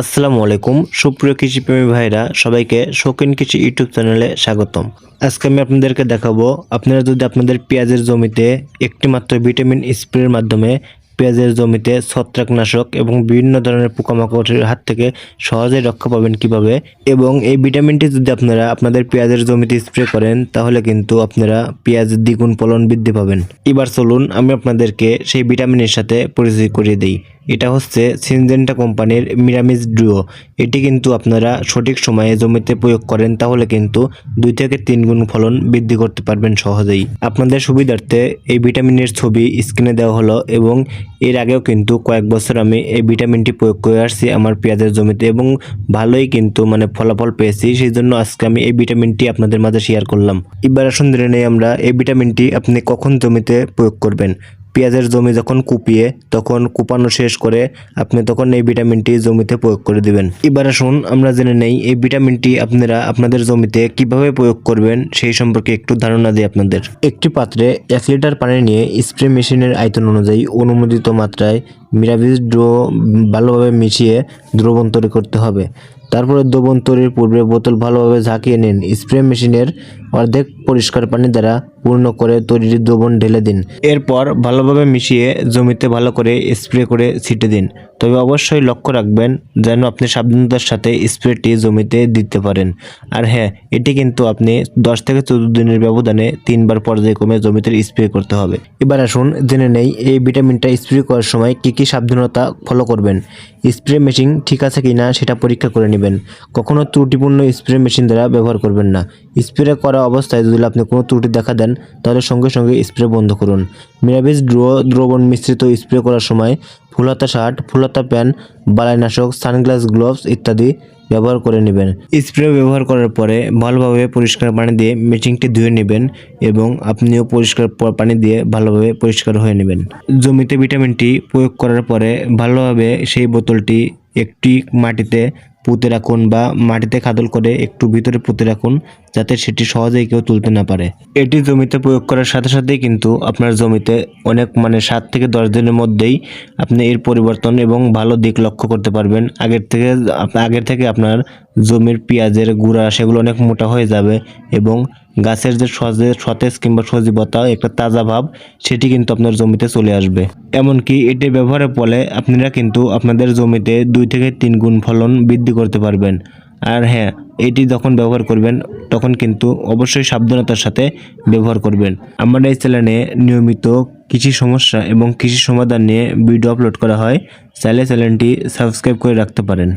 আসসালামু আলাইকুম। সুপ্রিয় কৃষিপ্রেমী ভাইরা, সবাইকে শৌখিন কৃষি ইউটিউব চ্যানেলে স্বাগতম। আজকে আমি আপনাদেরকে দেখাবো, আপনারা যদি আপনাদের পেঁয়াজের জমিতে একটি মাত্র ভিটামিন স্প্রের মাধ্যমে পেঁয়াজের জমিতে ছত্রাকনাশক এবং বিভিন্ন ধরনের পোকামাকড়ের হাত থেকে সহজেই রক্ষা পাবেন কীভাবে, এবং এই ভিটামিনটি যদি আপনারা আপনাদের পেঁয়াজের জমিতে স্প্রে করেন, তাহলে কিন্তু আপনারা পেঁয়াজের দ্বিগুণ ফলন বৃদ্ধি পাবেন। এবার চলুন, আমি আপনাদেরকে সেই ভিটামিনের সাথে পরিচয় করিয়ে দিই। এটা হচ্ছে সিনজেন্টা কোম্পানির মিরামিস ডুও এটি কিন্তু আপনারা সঠিক সময়ে জমিতে প্রয়োগ করেন, তাহলে কিন্তু দুই থেকে তিন গুণ ফলন বৃদ্ধি করতে পারবেন সহজেই। আপনাদের সুবিধার্থে এই ভিটামিনের ছবি স্ক্রিনে দেওয়া হলো এবং এর আগেও কিন্তু কয়েক বছর আমি এই ভিটামিনটি প্রয়োগ করে আসছি আমার পেঁয়াজের জমিতে এবং ভালোই কিন্তু মানে ফলাফল পেয়েছি সেই জন্য আজকে আমি এই ভিটামিনটি আপনাদের মাঝে শেয়ার করলাম। এবার আসুন জেনে নেই আমরা, এই ভিটামিনটি আপনি কখন জমিতে প্রয়োগ করবেন? পেঁয়াজের জমি যখন কুপিয়ে, তখন কুপানো শেষ করে আপনি তখন এই ভিটামিনটি জমিতে প্রয়োগ করে দিবেন। এবার আসুন, আমরা জেনে নেই এই ভিটামিনটি আপনারা আপনাদের জমিতে কীভাবে প্রয়োগ করবেন, সেই সম্পর্কে একটু ধারণা দিই আপনাদের। একটি পাত্রে এক লিটার পানি নিয়ে স্প্রে মেশিনের আয়তন অনুযায়ী অনুমোদিত মাত্রায় মিরাভিস ড্রো ভালোভাবে মিশিয়ে দ্রবণ তৈরি করতে হবে। তারপরে দ্রবণ তৈরির পূর্বে বোতল ভালোভাবে ঝাঁকিয়ে নিন। স্প্রে মেশিনের অর্ধেক পরিষ্কার পানি দ্বারা পূর্ণ করে তৈরির দ্রবণ ঢেলে দিন। এরপর ভালোভাবে মিশিয়ে জমিতে ভালো করে স্প্রে করে ছিটে দিন। তবে অবশ্যই লক্ষ্য রাখবেন যেন আপনি সাবধানতার সাথে স্প্রেটি জমিতে দিতে পারেন। আর হ্যাঁ এটি কিন্তু আপনি দশ থেকে চোদ্দ দিনের ব্যবধানে তিনবার পর্যায়ক্রমে জমিতে স্প্রে করতে হবে। এবার আসুন জেনে নেই এই ভিটামিনটা স্প্রে করার সময় কি কি সাবধানতা ফলো করবেন। স্প্রে মেশিন ঠিক আছে কি না সেটা পরীক্ষা করে নেবেন। কখনও ত্রুটিপূর্ণ স্প্রে মেশিন দ্বারা ব্যবহার করবেন না। স্প্রে করা অবস্থায় যদি আপনি কোনো ত্রুটি দেখা দেন, তাহলে সঙ্গে সঙ্গে স্প্রে বন্ধ করুন। মিরাবিস ড্রো দ্রবণ মিশ্রিত স্প্রে করার সময় ফুলহাতা শার্ট, ফুলাতা প্যান্ট, বালাইনাশক, সানগ্লাস, গ্লোভস ইত্যাদি ব্যবহার করে নেবেন। স্প্রে ব্যবহার করার পরে ভালোভাবে পরিষ্কার পানি দিয়ে মেচিংটি ধুয়ে নেবেন এবং আপনিও পরিষ্কার পানি দিয়ে ভালোভাবে পরিষ্কার হয়ে নেবেন। জমিতে ভিটামিনটি প্রয়োগ করার পরে ভালোভাবে সেই বোতলটি একটি মাটিতে পুঁতে রাখুন বা মাটিতে খাদল করে একটু ভিতরে পুঁতে রাখুন যাতে সেটি সহজেই কেউ তুলতে না পারে। এটি জমিতে প্রয়োগ করার সাথে সাথেই কিন্তু আপনার জমিতে অনেক মানে সাত থেকে দশ দিনের মধ্যেই আপনি এর পরিবর্তন এবং ভালো দিক লক্ষ্য করতে পারবেন। আগের থেকে আগের থেকে আপনার জমির পেঁয়াজের গুঁড়া সেগুলো অনেক মোটা হয়ে যাবে এবং গাছের যে সজে সতেজ কিংবা সজীবতা, একটা তাজা ভাব, সেটি কিন্তু আপনার জমিতে চলে আসবে। এমনকি এটি ব্যবহারের ফলে আপনারা কিন্তু আপনাদের জমিতে দুই থেকে তিন গুণ ফলন বৃদ্ধি করতে পারবেন। আর হ্যাঁ এটি যখন ব্যবহার করবেন, তখন কিন্তু অবশ্যই সাবধানতার সাথে ব্যবহার করবেন। আমার এই চ্যানেলে নিয়মিত কৃষি সমস্যা এবং কৃষি সমাধান নিয়ে ভিডিও আপলোড করা হয়, চাইলে চ্যানেলটি সাবস্ক্রাইব করে রাখতে পারেন।